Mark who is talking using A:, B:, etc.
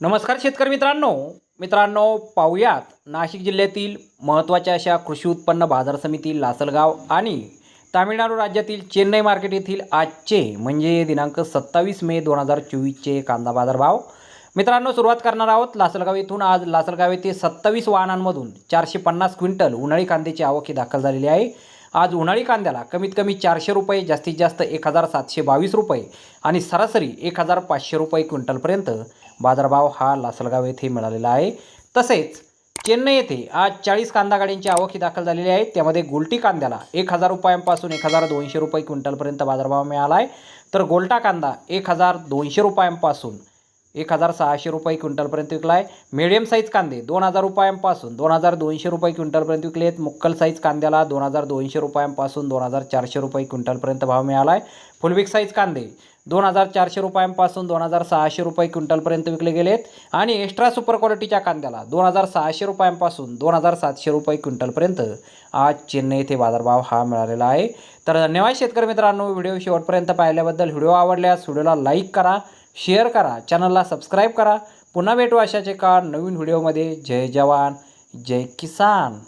A: नमस्कार शेतकरी मित्रांनो. मित्रांनो पाहुयात नाशिक जिल्ह्यातील महत्त्वाच्या अशा कृषी उत्पन्न बाजार समिती लासलगाव आणि तामिळनाडू राज्यातील चेन्नई मार्केट येथील आजचे म्हणजे दिनांक सत्तावीस मे दोन हजार चोवीसचे कांदा बाजार भाव मित्रांनो सुरुवात करणार आहोत लासलगाव येथून. आज लासलगाव येथे सत्तावीस वाहनांमधून चारशे पन्नास क्विंटल उन्हाळी कांद्याची आवक ही दाखल झालेली आहे. आज उन्हाळी कांद्याला कमीत कमी चारशे रुपये जास्तीत जास्त एक हजार सातशे बावीस रुपये आणि सरासरी एक हजार पाचशे रुपये क्विंटलपर्यंत बाजारभाव हा लासलगाव येथे मिळालेला आहे. तसेच चेन्नई येथे आज चाळीस कांदा गाड्यांची आवक ही दाखल झालेली आहे. त्यामध्ये गोलटी कांद्याला एक हजार रुपयांपासून एक हजार दोनशे रुपये क्विंटलपर्यंत बाजारभाव मिळाला आहे. तर गोलटा कांदा एक हजार दोनशे रुपयांपासून एक हजार सहाशे रुपये क्विंटलपर्यंत विकला आहे मिडियम साईज कांदे दोन हजार रुपयांपासून दोन हजार दोनशे रुपये क्विंटलपर्यंत विकले आहेत मुक्कल साईज कांद्याला दोन हजार दोनशे रुपयांपासून दोन हजार चारशे रुपये क्विंटलपर्यंत भाव मिळाला आहे फुलविक साईज कांदे दोन हजार चारशे रुपयांपासून दोन हजार सहाशे रुपये क्विंटलपर्यंत विकले गेले आहेत आणि एक्स्ट्रा सुपर क्वालिटीच्या कांद्याला दोन हजार सहाशे रुपयांपासून दोन हजार सातशे रुपये क्विंटलपर्यंत आज चेन्नई येथे बाजारभाव हा मिळालेला आहे. तर धन्यवाद शेतकरी मित्रांनो व्हिडिओ शेवटपर्यंत पाहिल्याबद्दल. व्हिडिओ आवडल्यास व्हिडिओला लाईक करा. शेअर करा चॅनलला सबस्क्राईब करा. पुन्हा भेटू अशाच एका नवीन व्हिडिओमध्ये. जय जवान जय किसान.